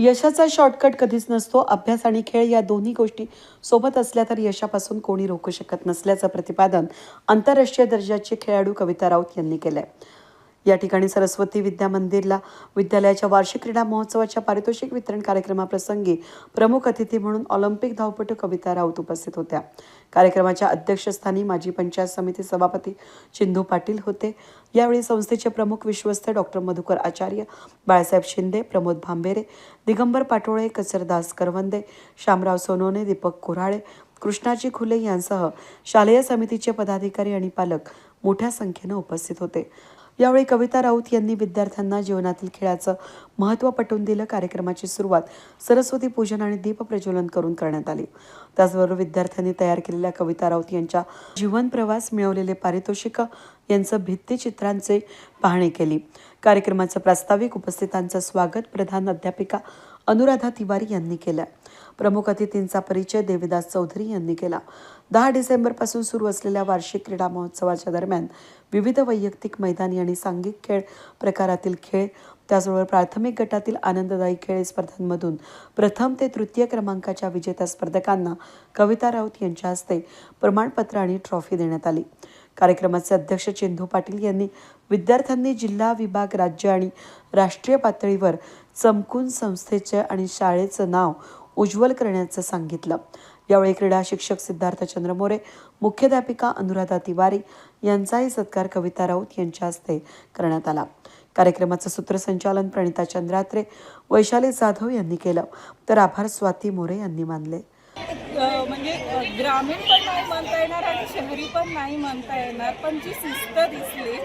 यशाचा शॉर्टकट कधीच नसतो. अभ्यास आणि खेळ या दोन्ही गोष्टी सोबत असल्या तर यशापासून कोणी रोखू शकत नसल्याचं प्रतिपादन आंतरराष्ट्रीय दर्जाचे खेळाडू कविता राऊत यांनी केलंय. या ठिकाणी सरस्वती विद्या मंदिरला विद्यालयाच्या वार्षिक क्रीडा महोत्सवाच्या पारितोषिक वितरण कार्यक्रमाप्रसंगी प्रमुख अतिथी म्हणून ऑलिम्पिक धावपटू कविता राऊत उपस्थित होत्या. कार्यक्रमाच्या अध्यक्षस्थानी माजी पंचायत समिती सभापती चिंधू पाटील होते. यावेळी संस्थेचे प्रमुख विश्वस्त डॉक्टर मधुकर आचार्य बाळासाहेब शिंदे प्रमोद भांबेरे दिगंबर पाटोळे कचरदास करवंदे श्यामराव सोनोने दीपक कोराळे कृष्णाजी खुले यांसह शालेय समितीचे पदाधिकारी आणि पालक मोठ्या संख्येनं उपस्थित होते. यावेळी कविता राऊत यांनी विद्यार्थ्यांना जीवनातील खेळाचं महत्त्व पटवून दिलं. कार्यक्रमाची सुरुवात सरस्वती पूजन आणि दीप प्रज्वलन करून करण्यात आली. त्याचबरोबर विद्यार्थ्यांनी तयार केलेल्या कविता राऊत यांच्या जीवन प्रवास मिळवलेले पारितोषिक यांचं भित्तीचित्रांचे पाहणी केली. कार्यक्रमाचं प्रास्ताविक उपस्थितांचं स्वागत प्रधान अध्यापिका अनुराधा तिवारी यांनी केलं. प्रमुख अतिथींचा परिचय देवीदास चौधरी यांनी केला. दहा डिसेंबरपासून सुरू असलेल्या वार्षिक क्रीडा महोत्सवाच्या दरम्यान विविध वैयक्तिक मैदानी आणि सांघिक खेळ प्रकारातील खेळ त्याचबरोबर प्राथमिक गटातील आनंददायी खेळ स्पर्धांमधून प्रथम ते तृतीय क्रमांकाच्या विजेत्या स्पर्धकांना कविता राऊत यांच्या हस्ते प्रमाणपत्र आणि ट्रॉफी देण्यात आली. कार्यक्रमाचे अध्यक्ष चेंदू पाटील यांनी विद्यार्थ्यांनी जिल्हा विभाग राज्य आणि राष्ट्रीय पातळीवर चमकून संस्थेचे आणि शाळेचं नाव उज्ज्वल करण्याचं सांगितलं. यावेळी क्रीडा शिक्षक सिद्धार्थ चंद्रमोरे मुख्याध्यापिका अनुराधा तिवारी यांचाही सत्कार कविता राऊत यांच्या हस्ते करण्यात आला. कार्यक्रमाचं सूत्रसंचालन प्रणिता चंद्रात्रे वैशाली जाधव यांनी केलं. तर आभार स्वाती मोरे यांनी मानले. म्हणजे ग्रामीण पण नाही म्हणता येणार आणि शहरी पण नाही म्हणता येणार पण जी शिस्त दिसली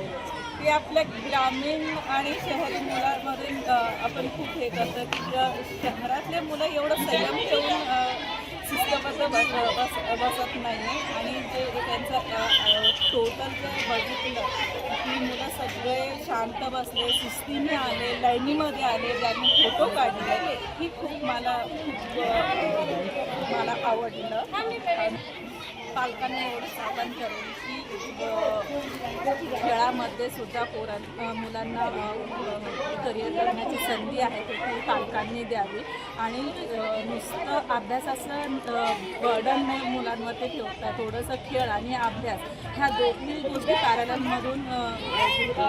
ती आपल्या ग्रामीण आणि शहरी मुलांमध्ये आपण खूप हे करतो की घरातले शहरातले मुलं एवढं संयम ठेवून शिस्तबद्ध बस बस बसत नाही आणि जे त्यांचं टोटल जर बघितलं की मुलं सगळे शांत बसले शिस्तीने आले लाईनीमध्ये आले ज्यांनी फोटो काढले ही खूप मला खूप मला आवडलं. पालकांनी एवढं स्थापन करून की खेळामध्ये सुद्धा पोरां मुलांना करिअर करण्याची संधी आहे ती पालकांनी द्यावी. आणि नुसतं अभ्यासाचं बर्डन नाही मुलांवरती ठेवता थोडंसं खेळ आणि अभ्यास ह्या दोन्ही गोष्टी कार्यालयांमधून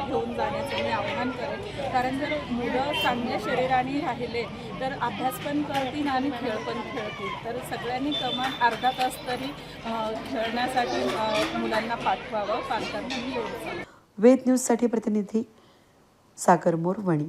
घेऊन जाण्याचं मी आव्हान करेन. कारण जर मुलं चांगल्या शरीराने राहिले तर अभ्यास पण करतील आणि खेळ पण खेळतील. तर सगळ्यांनी कमान अर्धा तास तरी खेळण्यासाठी मुलांना पाठवावं पालकांना वेद न्यूजसाठी प्रतिनिधी सागर मोरवणी.